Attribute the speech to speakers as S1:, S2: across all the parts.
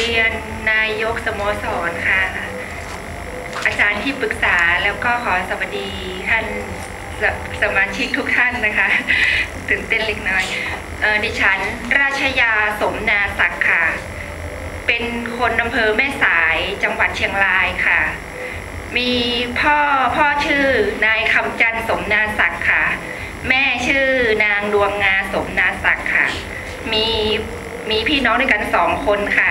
S1: เรียนนายกสโมสรค่ะ อาจารย์ที่ปรึกษาแล้วก็ขอสวัสดีท่านสสมาชิกทุกท่านนะคะตื่นเต้นเล็กน้อยดิฉันราชยาสมนาศักดิ์ค่ะ เป็นคนอำเภอแม่สายจังหวัดเชียงรายค่ะ มีพ่อพ่อชื่อนายคำจันทร์สมนาศักดิ์ค่ะ แม่ชื่อนางดวงงาสมนาศักดิ์ค่ะ มีมีพี่น้องด้วยกันสองคนค่ะ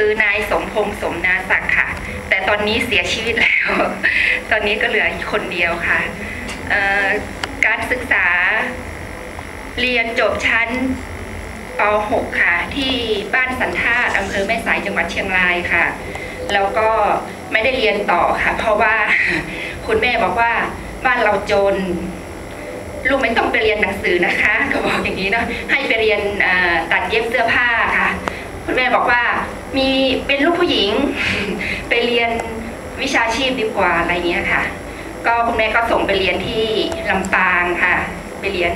S1: คือนายสมพงษ์สมนาศักดิ์ค่ะ แต่ตอนนี้เสียชีวิตแล้ว ตอนนี้ก็เหลือคนเดียวค่ะ การศึกษาเรียนจบชั้นป .6 ค่ะ ที่บ้านสันธาตอำเภอแม่สายจังหวัดเชียงรายค่ะ แล้วก็ไม่ได้เรียนต่อค่ะ เพราะว่าคุณแม่บอกว่าบ้านเราจน ลูกไม่ต้องไปเรียนหนังสือนะคะ ก็บอกอย่างนี้เนาะให้ไปเรียนตัดเย็บเสื้อผ้าค่ะ คุณแม่บอกว่า มีเป็นลูกผู้หญิง ไปเรียนวิชาชีพดีกว่าอะไรเงี้ยค่ะ ก็คุณแม่ก็ส่งไปเรียนที่ลำปางค่ะ ไปเรียน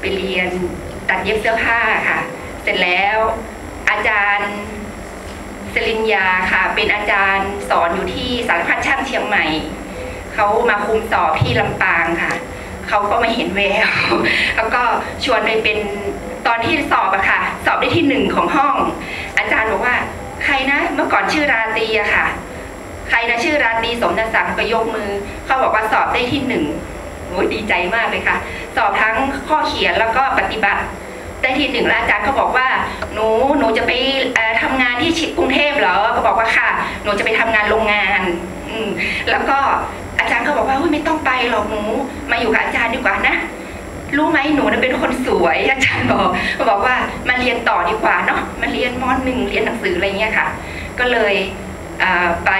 S1: ไปเรียนตัดเย็บเสื้อผ้าค่ะ เสร็จแล้วอาจารย์สลินยาค่ะ เป็นอาจารย์สอนอยู่ที่สารพัดช่างเชียงใหม่เขามาคุมสอบที่ลำปางค่ะเขาก็มาเห็นแววแล้วก็ชวนไปเป็นตอนที่สอบอะค่ะ สอบได้ที่หนึ่งของห้อง อาจารย์บอกว่า ใครนะเมื่อก่อนชื่อราตรีอะค่ะ ใครนะชื่อราตรีสมนศักดิ์ก็ยกมือ เขาบอกว่าสอบได้ที่หนึ่งโอ้ยดีใจมากเลยค่ะ สอบทั้งข้อเขียนแล้วก็ปฏิบัติได้ที่หนึ่งแล้วอาจารย์ก็บอกว่า หนูหนูจะไปเอ่อทำงานที่ชิดกรุงเทพเหรอ ก็บอกว่าค่ะ หนูจะไปทำงานโรงงาน อืแล้วก็อาจารย์ก็บอกว่าไม่ต้องไปหรอกหนูมาอยู่กับอาจารย์ดีกว่านะ รู้ไหมหนูน่ะเป็นคนสวยอาจารย์บอกก็บอกว่ามาเรียนต่อดีกว่าเนาะมาเรียนมหนึ่งเรียนหนังสืออะไรเงี้ยค่ะ ก็เลยไป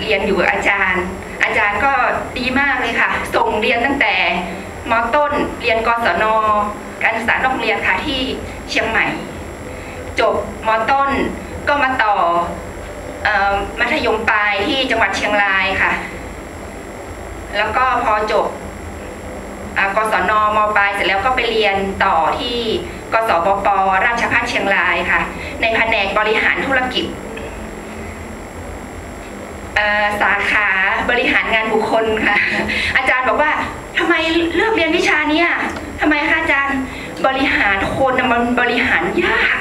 S1: เรียนอยู่อาจารย์ อาจารย์ก็ดีมากเลยค่ะ ส่งเรียนตั้งแต่มต้นเรียนกศน การศึกษานอกโรงเรียนค่ะที่เชียงใหม่ จบมต้นก็มาต่ออมัธยมปลายที่จังหวัดเชียงรายค่ะ แล้วก็พอจบ กศนมปลายเสร็จแล้วก็ไปเรียนต่อที่กสปปราชภัฏเชียงรายค่ะ ในแผนกบริหารธุรกิจสาขาบริหารงานบุคคลค่ะ อาจารย์บอกว่าทำไมเลือกเรียนวิชานี้ยทำไมคะอาจารย์บริหารคนมันบริหารยาก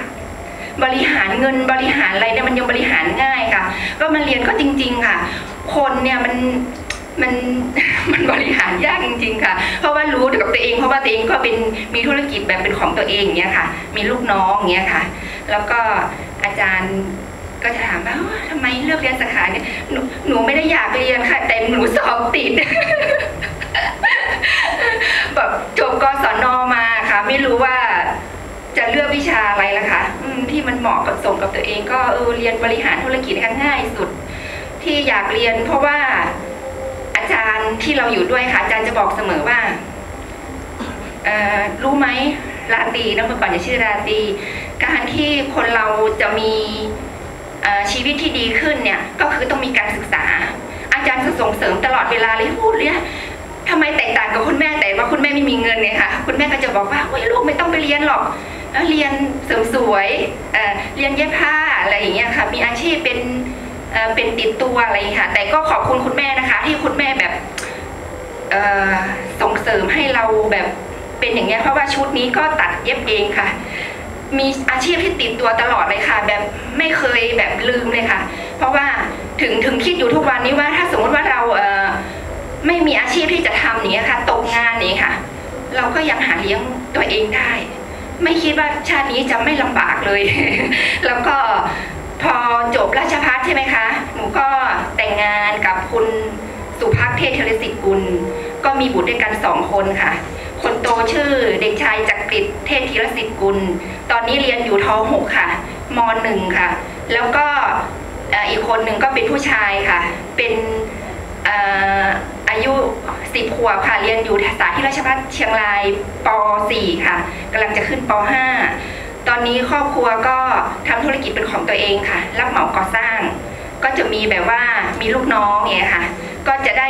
S1: บริหารเงินบริหารอะไรเนี่ยมันยังบริหารง่ายค่ะ ก็มาเรียนก็จริง ๆ ค่ะ คนเนี่ยมัน มันมันบริหารยากจริง ๆ ค่ะ เพราะว่ารู้กับตัวเองเพราะว่าตัวเองก็เป็นมีธุรกิจแบบเป็นของตัวเองเงี้ยค่ะ มีลูกน้องเงี้ยค่ะ แล้วก็อาจารย์ก็จะถามว่าทำไมเลือกเรียนสาขาเนี่ยหนูหนูไม่ได้อยากเรียนค่ะ แต่หนูสอบติดแบบจบกศนมาค่ะ ไม่รู้ว่าจะเลือกวิชาอะไรล่ะคะที่มันเหมาะกับสมกับตัวเอง ก็เออเรียนบริหารธุรกิจค่ะง่ายสุด ที่อยากเรียนเพราะว่า จารย์ที่เราอยู่ด้วยค่ะอาจารย์จะบอกเสมอว่าเออรู้ไหมราตีนะเมื่อก่อนจะชื่อราตีการที่คนเราจะมีชีวิตที่ดีขึ้นเนี่ยก็คือต้องมีการศึกษา อาจารย์จะส่งเสริมตลอดเวลาเลยพูดเลยทำไมแตกต่างกับคุณแม่แต่ว่าคุณแม่ไม่มีเงินเนี่ยค่ะคุณแม่ก็จะบอกว่าโอ้ยลูกไม่ต้องไปเรียนหรอกเอ้อเรียนเสริมสวยเเรียนเย็บผ้าอะไรอย่างเงี้ยค่ะมีอาชีพเป็น เป็นติดตัวอะไรค่ะ แต่ก็ขอบคุณคุณแม่นะคะ ที่คุณแม่แบบส่งเสริมให้เราแบบเป็นอย่างเงี้ยเพราะว่าชุดนี้ก็ตัดเย็บเองค่ะ มีอาชีพที่ติดตัวตลอดเลยค่ะ แบบไม่เคยแบบลืมเลยค่ะ เพราะว่าถึงถึงคิดอยู่ทุกวันนี้ว่าถ้าสมมติว่าเราเไม่มีอาชีพที่จะทำอย่างเนี้ยค่ะ ตกงานอย่างเนี้ยค่ะ เราก็ยังหาเลี้ยงตัวเองได้ ไม่คิดว่าชาตินี้จะไม่ลำบากเลย แล้วก็ ราชพัฒใช่ไหมคะ หนูก็แต่งงานกับคุณสุภักเทพเทเลสิทธิ์กุล ก็มีบุตรด้วยกันสองคนค่ะ คนโตชื่อเด็กชายจักริดเทพธีรสิทธิ์กุล ตอนนี้เรียนอยู่ทหกค่ะมหนึ่งค่ะ แล้วก็อีกคนหนึ่งก็เป็นผู้ชายค่ะ เป็นเอ่อายุสิบขวบค่ะ เรียนอยู่สาที่ราชภัฏเชียงรายป .4 ค่ะกำลังจะขึ้นป .5 ตอนนี้ครอบครัวก็ทำธุรกิจเป็นของตัวเองค่ะ รับเหมาก่อสร้าง ก็จะมีแบบว่ามีลูกน้องอย่างเงี้ยค่ะ ก็จะได้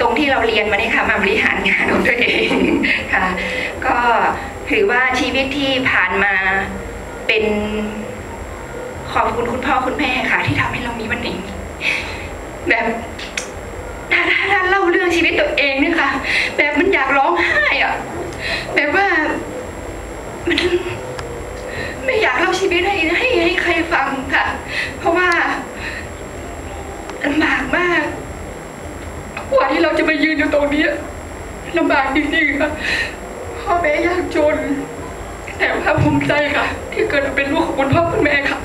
S1: ตรงที่เราเรียนมาเนี่ยค่ะมาบริหารงานของตัวเองค่ะ ก็ถือว่าชีวิตที่ผ่านมาเป็นขอบคุณคุณพ่อคุณแม่ค่ะ ที่ทำให้เรามีวันนี้ แบบถ้าถ้าถ้าเล่าเรื่องชีวิตตัวเองเนี่ยค่ะ แบบมันอยากร้องไห้อะแบบว่า มันไม่อยากเล่าชีวิตให้ให้ให้ใครฟังค่ะ เพราะว่าลำบากมากกว่าที่เราจะมายืนอยู่ตรงนี้ลำบากจริงๆค่ะพ่อแม่ยากจน แต่ว่าภูมิใจค่ะ ที่เกิดมาเป็นลูกของคุณพ่อคุณแม่ค่ะ